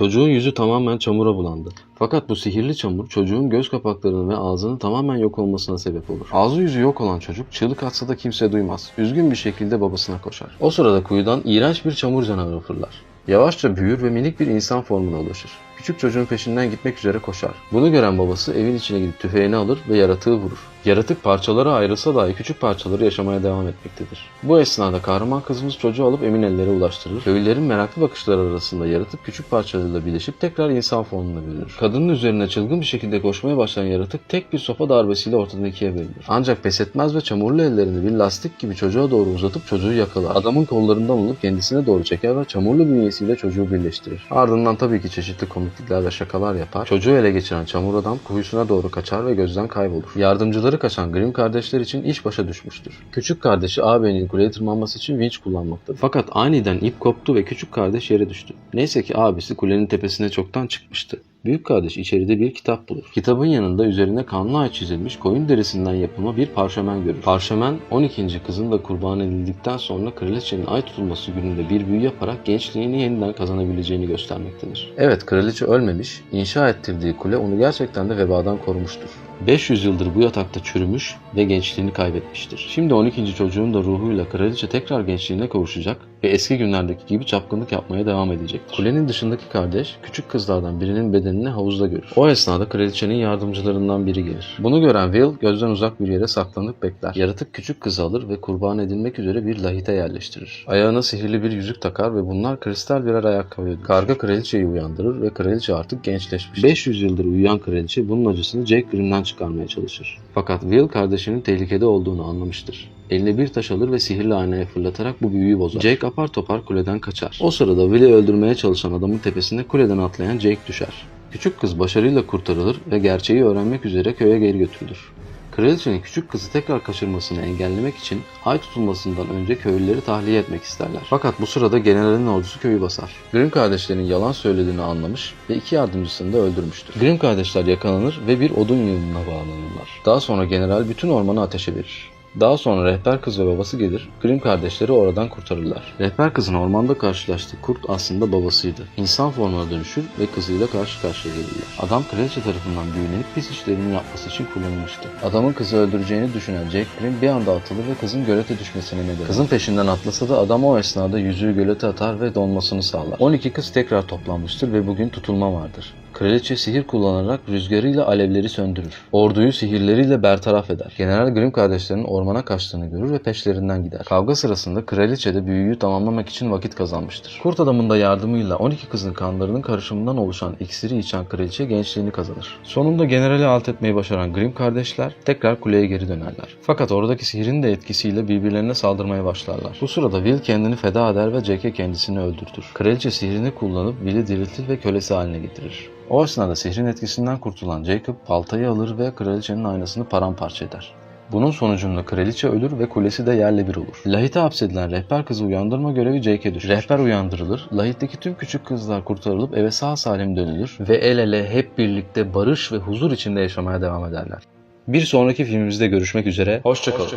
Çocuğun yüzü tamamen çamura bulandı. Fakat bu sihirli çamur çocuğun göz kapaklarını ve ağzının tamamen yok olmasına sebep olur. Ağzı yüzü yok olan çocuk çığlık atsa da kimse duymaz. Üzgün bir şekilde babasına koşar. O sırada kuyudan iğrenç bir çamur canavarı fırlar. Yavaşça büyür ve minik bir insan formuna ulaşır. Küçük çocuğun peşinden gitmek üzere koşar. Bunu gören babası evin içine gidip tüfeğini alır ve yaratığı vurur. Yaratık parçalara ayrılsa dahi küçük parçaları yaşamaya devam etmektedir. Bu esnada kahraman kızımız çocuğu alıp emin ellere ulaştırır. Köylülerin meraklı bakışları arasında yaratık küçük parçalarıyla birleşip tekrar insan formuna bürünür. Kadının üzerine çılgın bir şekilde koşmaya başlayan yaratık tek bir sopa darbesiyle ortadan ikiye bölünür. Ancak pes etmez ve çamurlu ellerini bir lastik gibi çocuğa doğru uzatıp çocuğu yakalar. Adamın kollarından alıp kendisine doğru çeker ve çamurlu bünyesiyle çocuğu birleştirir. Ardından tabii ki çeşitli komiklikler ve şakalar yapar. Çocuğu ele geçiren çamur adam kuyusuna doğru kaçar ve gözden kaybolur. Yardımcıları kaçan Grimm kardeşler için iş başa düşmüştür. Küçük kardeşi ağabeyinin kuleye tırmanması için vinç kullanmaktadır. Fakat aniden ip koptu ve küçük kardeş yere düştü. Neyse ki abisi kulenin tepesine çoktan çıkmıştı. Büyük kardeş içeride bir kitap bulur. Kitabın yanında üzerine kanlı ay çizilmiş koyun derisinden yapılma bir parşömen görür. Parşömen 12. kızın da kurban edildikten sonra kraliçenin ay tutulması gününde bir büyü yaparak gençliğini yeniden kazanabileceğini göstermektedir. Evet kraliçe ölmemiş, inşa ettirdiği kule onu gerçekten de vebadan korumuştur. 500 yıldır bu yatakta çürümüş ve gençliğini kaybetmiştir. Şimdi 12. çocuğun da ruhuyla kraliçe tekrar gençliğine kavuşacak ve eski günlerdeki gibi çapkınlık yapmaya devam edecektir. Kulenin dışındaki kardeş küçük kızlardan birinin bedenini havuzda görür. O esnada kraliçenin yardımcılarından biri gelir. Bunu gören Will gözden uzak bir yere saklanıp bekler. Yaratık küçük kızı alır ve kurban edilmek üzere bir lahite yerleştirir. Ayağına sihirli bir yüzük takar ve bunlar kristal birer ayakkabıydı. Karga kraliçeyi uyandırır ve kraliçe artık gençleşmiş. 500 yıldır uyuyan kraliçe bunun acısını Jake Grimm'den çıkarmaya çalışır. Fakat Will kardeşinin tehlikede olduğunu anlamıştır. Eline bir taş alır ve sihirli aynaya fırlatarak bu büyüyü bozar. Jake apar topar kuleden kaçar. O sırada Will'i öldürmeye çalışan adamın tepesine kuleden atlayan Jake düşer. Küçük kız başarıyla kurtarılır ve gerçeği öğrenmek üzere köye geri götürülür. Kraliçenin küçük kızı tekrar kaçırmasını engellemek için ay tutulmasından önce köylüleri tahliye etmek isterler. Fakat bu sırada generalin ordusu köyü basar. Grimm kardeşlerin yalan söylediğini anlamış ve iki yardımcısını da öldürmüştür. Grimm kardeşler yakalanır ve bir odun yığınına bağlanırlar. Daha sonra general bütün ormanı ateşe verir. Daha sonra rehber kız ve babası gelir. Grimm kardeşleri oradan kurtarırlar. Rehber kızın ormanda karşılaştığı kurt aslında babasıydı. İnsan formuna dönüşür ve kızıyla karşı karşıya gelirler. Adam kraliçe tarafından büyülenip pis işlerini yapması için kullanılmıştı. Adamın kızı öldüreceğini düşünen Jack Grimm bir anda atılır ve kızın gölete düşmesine neden. Kızın peşinden atlasa da adam o esnada yüzüğü gölete atar ve donmasını sağlar. 12 kız tekrar toplanmıştır ve bugün tutulma vardır. Kraliçe sihir kullanarak rüzgarıyla alevleri söndürür. Orduyu sihirleriyle bertaraf eder. General Grimm kardeşlerinin ormana kaçtığını görür ve peşlerinden gider. Kavga sırasında kraliçe de büyüyü tamamlamak için vakit kazanmıştır. Kurt adamın da yardımıyla 12 kızın kanlarının karışımından oluşan iksiri içen kraliçe gençliğini kazanır. Sonunda generali alt etmeyi başaran Grimm kardeşler tekrar kuleye geri dönerler. Fakat oradaki sihrin de etkisiyle birbirlerine saldırmaya başlarlar. Bu sırada Will kendini feda eder ve Jack'e kendisini öldürtür. Kraliçe sihrini kullanıp Will'i diriltir ve kölesi haline getirir. O esnada sihrin etkisinden kurtulan Jacob baltayı alır ve kraliçenin aynasını paramparça eder. Bunun sonucunda kraliçe ölür ve kulesi de yerle bir olur. Lahit'e hapsedilen rehber kızı uyandırma görevi Jake'e düşer. Rehber uyandırılır, Lahit'teki tüm küçük kızlar kurtarılıp eve sağ salim dönülür ve el ele hep birlikte barış ve huzur içinde yaşamaya devam ederler. Bir sonraki filmimizde görüşmek üzere, hoşçakalın.